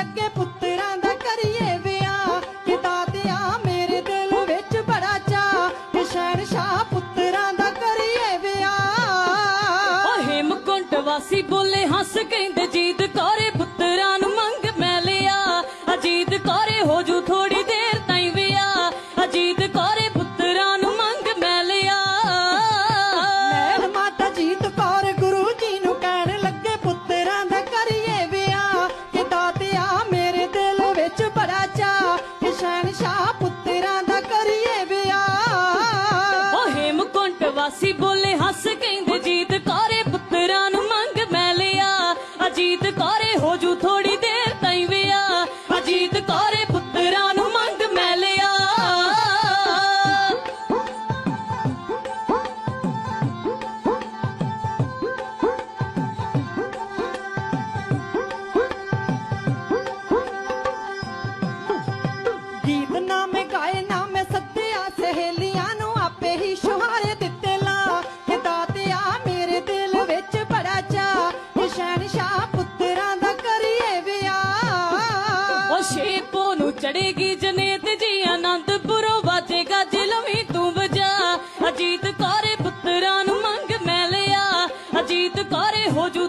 ਲੱਗੇ ਮੇਰੇ ਵਿੱਚ ਬੜਾ ਚਾ ਪੁੱਤਰਾਂ ਦਾ ਕਰੀਏ ਵਿਆਹ। ਹੇਮਕੁੰਟ ਵਾਸੀ ਬੋਲੇ ਹੱਸ ਕਹਿੰਦੇ, ਜੀਤ ਕੋਰੇ ਪੁੱਤਰਾਂ ਨੂੰ ਮੰਗ ਮੈ ਲਿਆ। ਅਜੀਤ ਕੋਰੇ ਹੋ ਜੂ ਥੋੜੀ ਸੀ ਬੋਲੇ ਹੱਸ ਚੜੇਗੀ ਜਨੇਤ ਜੀ ਆਨੰਦਪੁਰੋਂ ਵਾਜੇਗਾ ਜਿਲਵੀ ਤੂੰ ਵਜਾ। ਅਜੀਤ ਕਾਰੇ ਪੁੱਤਰਾਂ ਨੂੰ ਮੰਗ ਮੈਂ ਅਜੀਤ ਕਾਰੇ ਹੋ ਜੂ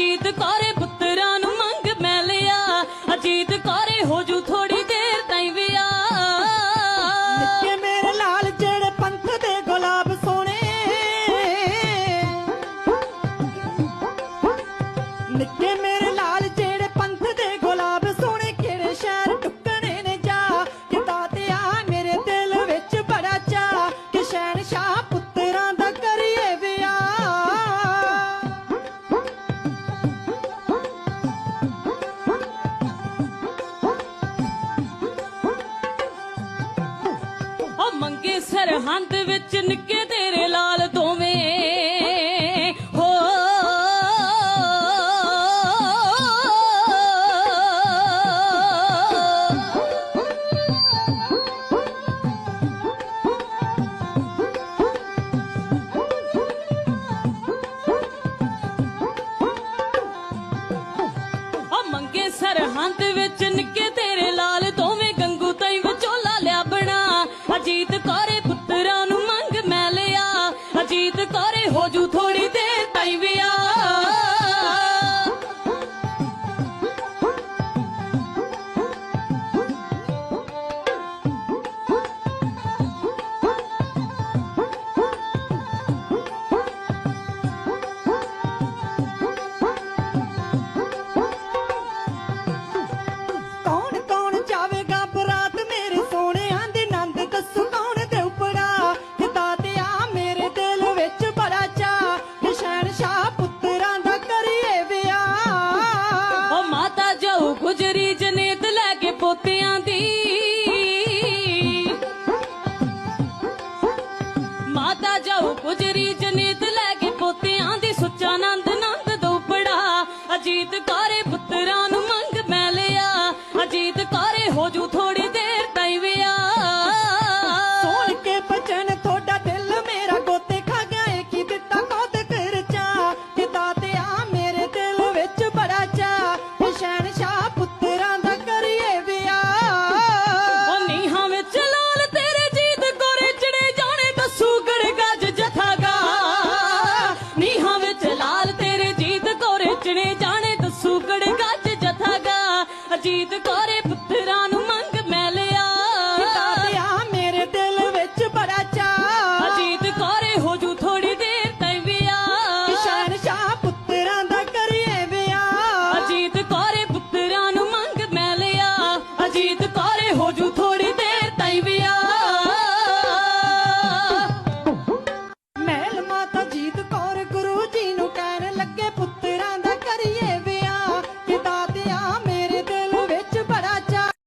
মসজিদ করে ਚਨਕੇ ਤੇਰੇ ਲਾਲ ਦੋਵੇਂ। ਹੋ। ਮੰਗੇ ਸਰਹੰਦ ਵਿੱਚ ਨਿੱਕੇ ਜੀਤ ਕਰੇ ਪੁੱਤਰਾਂ ਨੂੰ জিদ করে